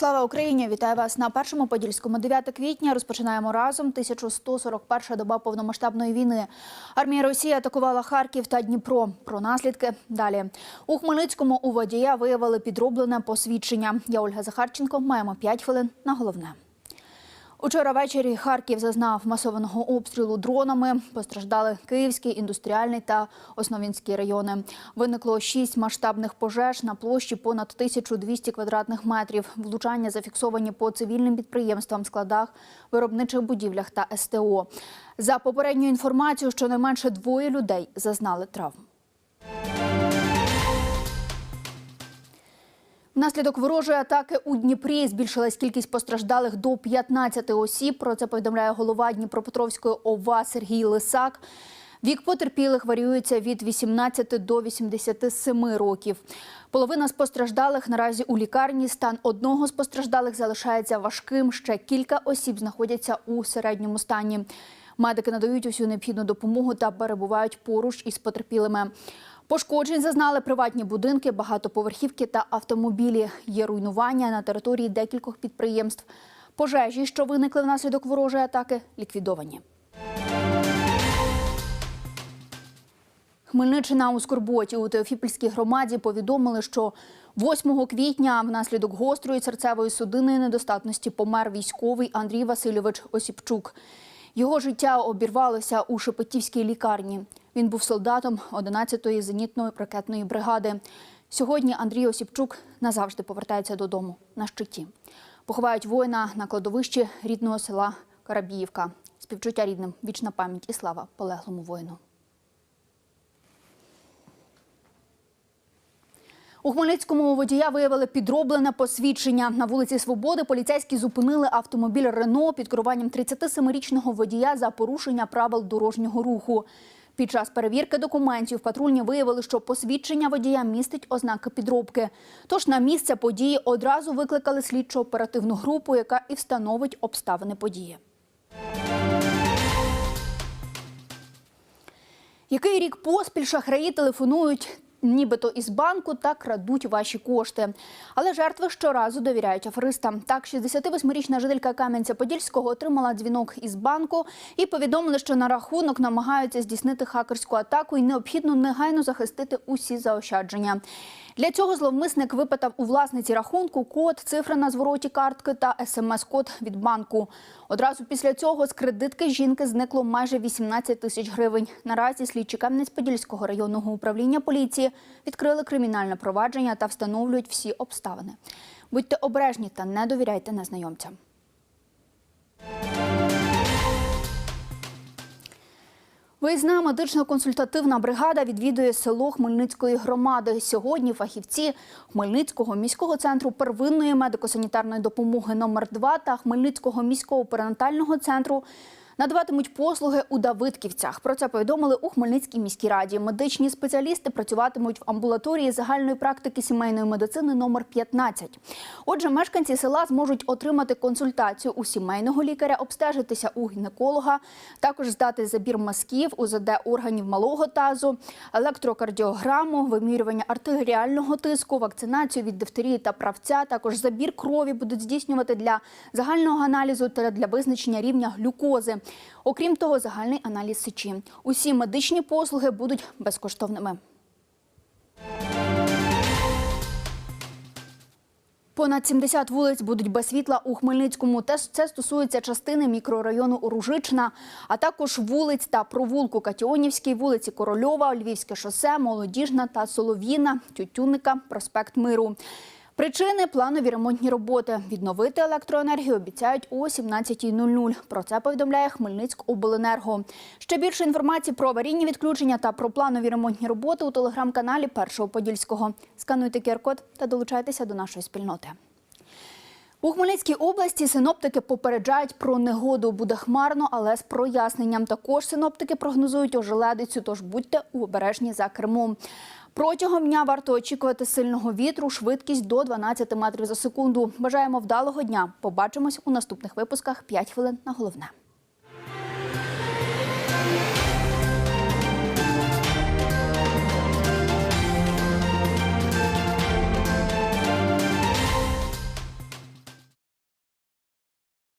Слава Україні! Вітаю вас на першому подільському 9 квітня. Розпочинаємо разом 1141 доба повномасштабної війни. Армія Росії атакувала Харків та Дніпро. Про наслідки далі у Хмельницькому у водія виявили підроблене посвідчення. Я Ольга Захарченко. Маємо 5 хвилин на головне. Учора ввечері Харків зазнав масованого обстрілу дронами. Постраждали Київський, індустріальний та Основінський райони. Виникло шість масштабних пожеж на площі понад 1200 квадратних метрів. Влучання зафіксовані по цивільним підприємствам, складах, виробничих будівлях та СТО. За попередньою інформацією, щонайменше двоє людей зазнали травм. Внаслідок ворожої атаки у Дніпрі збільшилась кількість постраждалих до 15 осіб. Про це повідомляє голова Дніпропетровської ОВА Сергій Лисак. Вік потерпілих варіюється від 18 до 87 років. Половина з постраждалих наразі у лікарні. Стан одного з постраждалих залишається важким. Ще кілька осіб знаходяться у середньому стані. Медики надають усю необхідну допомогу та перебувають поруч із потерпілими. Пошкоджень зазнали приватні будинки, багатоповерхівки та автомобілі. Є руйнування на території декількох підприємств. Пожежі, що виникли внаслідок ворожої атаки, ліквідовані. Хмельниччина у Скорботі у Теофіпольській громаді повідомили, що 8 квітня внаслідок гострої серцевої судинної недостатності помер військовий Андрій Васильович Осіпчук. Його життя обірвалося у Шепетівській лікарні. Він був солдатом 11-ї зенітної ракетної бригади. Сьогодні Андрій Осіпчук назавжди повертається додому на щиті. Поховають воїна на кладовищі рідного села Карабіївка. Співчуття рідним, вічна пам'ять і слава полеглому воїну. У Хмельницькому водія виявили підроблене посвідчення. На вулиці Свободи поліцейські зупинили автомобіль Рено під керуванням 37-річного водія за порушення правил дорожнього руху. Під час перевірки документів патрульні виявили, що посвідчення водія містить ознаки підробки. Тож на місце події одразу викликали слідчо-оперативну групу, яка і встановить обставини події. Який рік поспіль шахраї телефонують нібито із банку та крадуть ваші кошти. Але жертви щоразу довіряють аферистам. Так, 68-річна жителька Кам'янця-Подільського отримала дзвінок із банку і повідомили, що на рахунок намагаються здійснити хакерську атаку і необхідно негайно захистити усі заощадження. Для цього зловмисник випитав у власниці рахунку код, цифри на звороті картки та смс-код від банку. Одразу після цього з кредитки жінки зникло майже 18 тисяч гривень. Наразі слідчі Кам'янець-Подільського районного управління поліції відкрили кримінальне провадження та встановлюють всі обставини. Будьте обережні та не довіряйте незнайомцям. Виїзна медично-консультативна бригада відвідує село Хмельницької громади. Сьогодні фахівці Хмельницького міського центру первинної медико-санітарної допомоги номер 2 та Хмельницького міського перинатального центру надаватимуть послуги у Давидківцях. Про це повідомили у Хмельницькій міській раді. Медичні спеціалісти працюватимуть в амбулаторії загальної практики сімейної медицини номер 15. Отже, мешканці села зможуть отримати консультацію у сімейного лікаря, обстежитися у гінеколога, також здати забір мазків, УЗД органів малого тазу, електрокардіограму, вимірювання артеріального тиску, вакцинацію від дифтерії та правця. Також забір крові будуть здійснювати для загального аналізу та для визначення рівня глюкози. Окрім того, загальний аналіз сечі. Усі медичні послуги будуть безкоштовними. Понад 70 вулиць будуть без світла у Хмельницькому. Це стосується частини мікрорайону Ружична, а також вулиць та провулку Катіонівській, вулиці Корольова, Львівське шосе, Молодіжна та Солов'їна, Тютюнника, проспект Миру. Причини планові ремонтні роботи. Відновити електроенергію обіцяють о 17.00. Про це повідомляє Хмельницькобленерго. Ще більше інформації про аварійні відключення та про планові ремонтні роботи у телеграм-каналі Першого Подільського. Скануйте QR-код та долучайтеся до нашої спільноти. У Хмельницькій області синоптики попереджають про негоду. Буде хмарно, але з проясненням. Також синоптики прогнозують ожеледицю, тож будьте обережні за кермом. Протягом дня варто очікувати сильного вітру, швидкість до 12 метрів за секунду. Бажаємо вдалого дня. Побачимось у наступних випусках. 5 хвилин на головне.